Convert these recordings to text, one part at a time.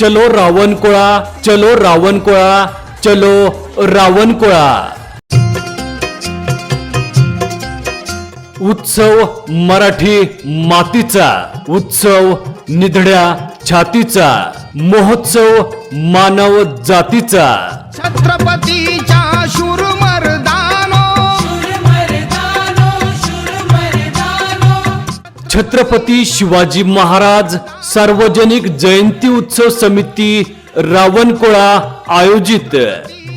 चलो रावणकोळा चलो रावणकोळा चलो रावणकुळा उत्सव मराठी मातीचा उत्सव निधड्या छातीचा महोत्सव मानव जातीचा. छत्रपतीच्या शूर छत्रपती शिवाजी महाराज सार्वजनिक जयंती उत्सव समिती रावणकोळा आयोजित.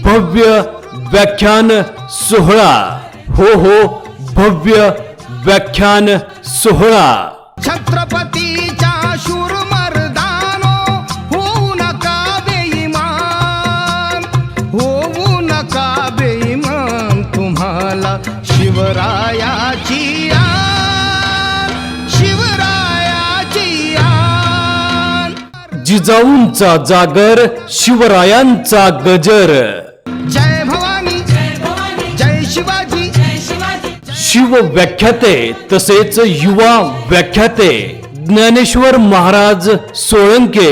भव्य व्याख्यान सोहळा. हो हो भव्य व्याख्यान सोहळा. छत्रपतीच्या शूर मर्दानो होऊ नका बेईमान. होऊ नका बेईमान तुम्हाला शिवरायाची जिजाऊंचा जागर शिवरायांचा गजर. जय भवानी जय शिवाजी. शिव व्याख्याते तसेच युवा व्याख्याते ज्ञानेश्वर महाराज सोळंके.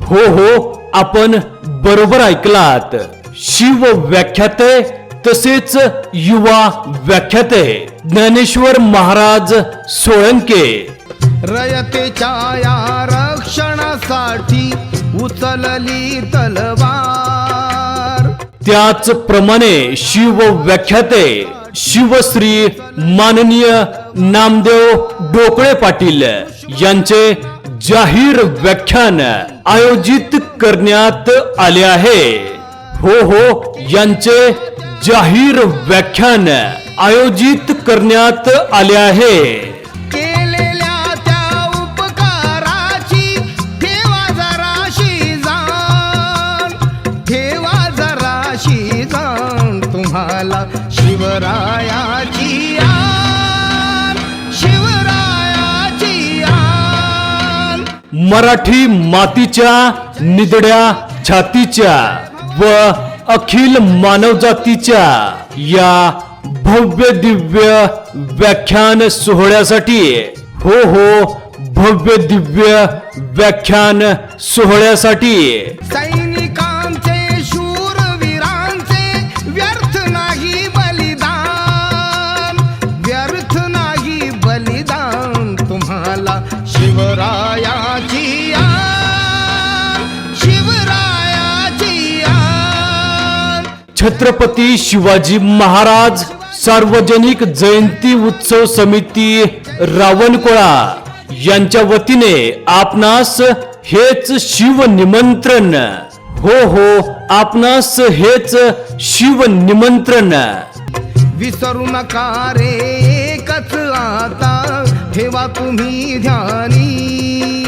हो हो आपण बरोबर ऐकलात. शिव व्याख्याते तसेच युवा व्याख्याते ज्ञानेश्वर महाराज सोळंके. रयतेच्या या शोषणासाठी उचलली तलवार. त्याचप्रमाणे शिव व्याख्याते शिवश्री माननीय नामदेव डोकळे पाटील यांचे जाहीर व्याख्यान आयोजित करण्यात आले आहे. हो हो यांचे जाहीर व्याख्यान आयोजित करण्यात आले आहे. शिवरायाची आन शिवरायाची आन मराठी मातीच्या निदड्या छातीच्या व अखिल मानवजातीच्या या भव्य दिव्य व्याख्यान सोहळ्यासाठी हो हो भव्य दिव्य व्याख्यान सोहळ्यासाठी छत्रपती शिवाजी महाराज सार्वजनिक जयंती उत्सव समिती रावणकोळा यांच्या वतीने आपणास हेच शिव निमंत्रण. हो हो आपणास हेच शिव निमंत्रण. विसरू नका रे कच आता. ठेवा तुम्ही ध्यानी.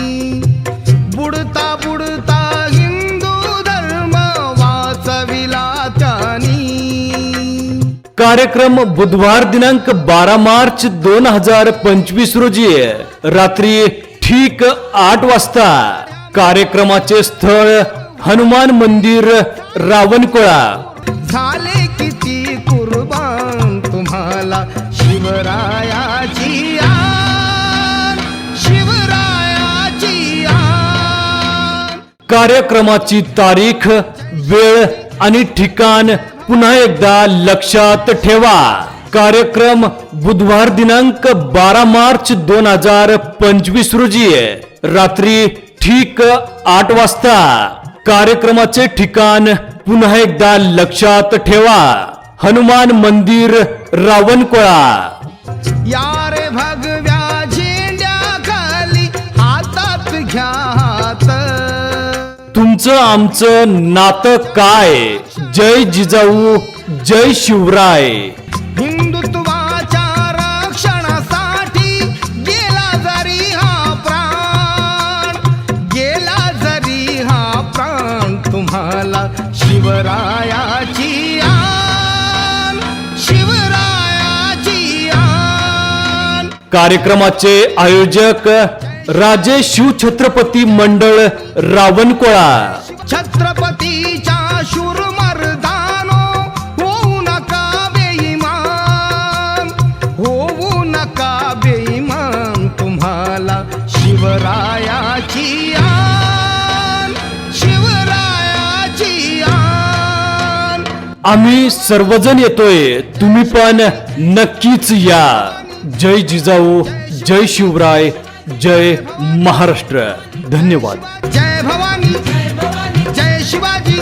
कार्यक्रम बुधवार दिनांक बारा मार्च दोन हजार पंचवीस रोजी रात्री ठीक आठ वाजता कार्यक्रमाचे स्थळ हनुमान मंदिर रावणकोळा. झाले किती कुर्बान तुम्हाला? शिवरायाची शिवरायाची कार्यक्रमाची तारीख वेळ आणि ठिकाण पुन्हा एकदा लक्षात ठेवा. कार्यक्रम बुधवार दिनांक बारा मार्च दोन हजार पंचवीस रोजी रात्री ठीक आठ वाजता कार्यक्रमाचे ठिकाण पुन्हा एकदा लक्षात ठेवा. हनुमान मंदिर रावणकोळा. या रे भगव्या झेंड्या खाली हातात घ्या हात. तुमचं आमचं नातं काय? जय जिजाऊ जय शिवराय. हिंदुत्वाच्या रक्षणासाठी गेला जरी हा प्राण गेला जरी हा प्राण तुम्हाला शिवरायाची आन शिवरायाची आन कार्यक्रमाचे आयोजक राजे शिव छत्रपती मंडळ रावणकोळा. छत्रपतीच्या शूर मर्दानो होऊ नका बेईमान होऊ नका बेईमान तुम्हाला शिवरायाची आम्ही सर्वजण येतोय तुम्ही पण नक्कीच या. जय जिजाऊ जय शिवराय जय महाराष्ट्र. धन्यवाद. जय भवानी जय शिवाजी.